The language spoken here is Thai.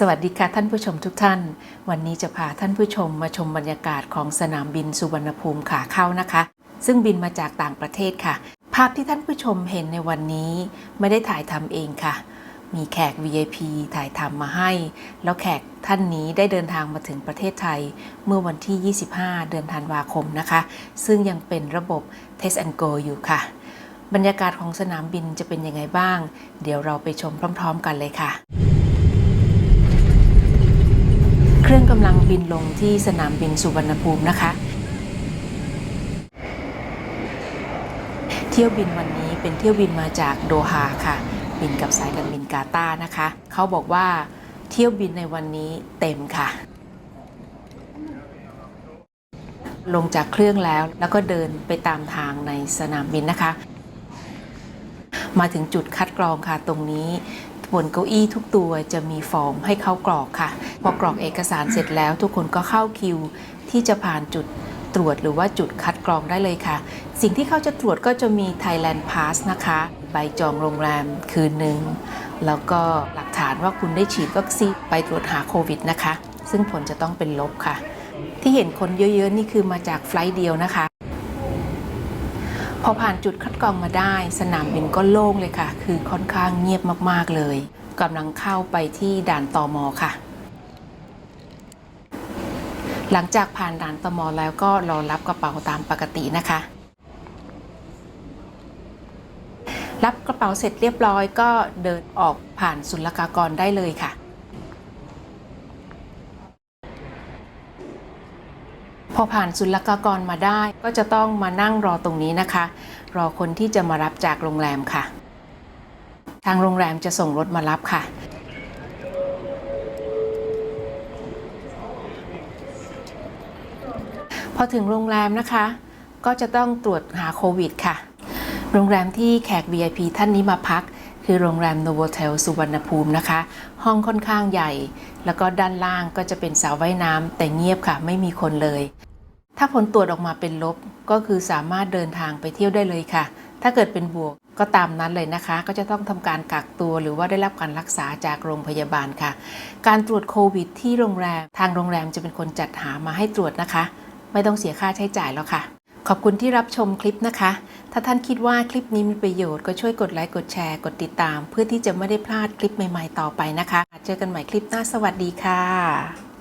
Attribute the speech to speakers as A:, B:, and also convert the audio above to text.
A: สวัสดีค่ะท่านผู้ชมทุกท่าน วันนี้จะพาท่านผู้ชมมาชมบรรยากาศของสนามบินสุวรรณภูมิขาเข้านะคะ ซึ่งบินมาจากต่างประเทศค่ะ ภาพที่ท่านผู้ชมเห็นในวันนี้ไม่ได้ถ่ายทำเองค่ะ มีแขก VIP ถ่ายทำมาให้ แล้วแขกท่านนี้ได้เดินทางมาถึงประเทศไทย เมื่อวันที่ 25 เดือนธันวาคมนะคะ ซึ่งยังเป็นระบบ Test and Go อยู่ค่ะ บรรยากาศของสนามบินจะเป็นยังไงบ้าง เดี๋ยวเราไปชมพร้อม ๆ กันเลยค่ะ เครื่องกำลังบินลงที่สนามบินสุวรรณภูมินะคะ เที่ยวบินวันนี้เป็นเที่ยวบินมาจากโดฮาค่ะ บินกับสายการบินกาตานะคะ เขาบอกว่าเที่ยวบินในวันนี้เต็มค่ะ ลงจากเครื่องแล้วแล้วก็เดินไปตามทางในสนามบินนะคะ มาถึงจุดคัดกรองค่ะตรงนี้ บนเก้าอี้ทุกตัวจะมีฟอร์มให้เข้ากรอกค่ะ พอกรอกเอกสารเสร็จแล้ว ทุกคนก็เข้าคิว ที่จะผ่านจุดตรวจหรือว่าจุดคัดกรองได้เลยค่ะ สิ่งที่เขาจะตรวจก็จะมี Thailand Pass นะคะ ใบจองโรงแรมคืนหนึ่ง แล้วก็หลักฐานว่าคุณได้ฉีดวัคซีนไปตรวจหาโควิดนะคะ ซึ่งผลจะต้องเป็นลบค่ะ ที่เห็นคนเยอะๆ นี่คือมาจากไฟล์เดียวนะคะ พอผ่านจุดคัดกรองมาได้ สนามบินก็โล่งเลยค่ะ คือค่อนข้างเงียบมากๆเลยกำลังเข้าไปที่ด่านตอมอค่ะ หลังจากผ่านด่านตอมอแล้วก็รอรับกระเป๋าตามปกตินะคะ รับกระเป๋าเสร็จเรียบร้อยก็เดินออกผ่านศุลกากรได้เลยค่ะ พอผ่านศุลกากรมาได้ ก็จะต้องมานั่งรอตรงนี้นะคะ รอคนที่จะมารับจากโรงแรมค่ะ ทางโรงแรมจะส่งรถมารับค่ะ พอถึงโรงแรมนะคะ ก็จะต้องตรวจหาโควิดค่ะ โรงแรมที่แขก VIP ท่านนี้มาพัก คือโรงแรม Novotel สุวรรณภูมินะคะ ห้องค่อนข้างใหญ่ แล้วก็ด้านล่างก็จะเป็นสระว่ายน้ำแต่เงียบค่ะไม่มีคนเลย ถ้าผลตรวจออกมาเป็นลบก็คือสามารถเดินทางไปเที่ยวได้เลยค่ะ ถ้าเกิดเป็นบวกก็ตามนั้นเลยนะคะ ก็จะต้องทำการกักตัวหรือว่าได้รับการรักษาจากโรงพยาบาลค่ะ การตรวจโควิด ที่โรงแรม ทางโรงแรมจะเป็นคนจัดหามาให้ตรวจนะคะ ไม่ต้องเสียค่าใช้จ่ายแล้วค่ะ ขอบคุณที่รับชมคลิปนะคะ ถ้าท่านคิดว่าคลิปนี้มีประโยชน์ก็ช่วยกดไลค์กดแชร์กดติดตาม เพื่อที่จะไม่ได้พลาดคลิปใหม่ๆต่อไปนะคะ เจอกันใหม่คลิปหน้าสวัสดีค่ะ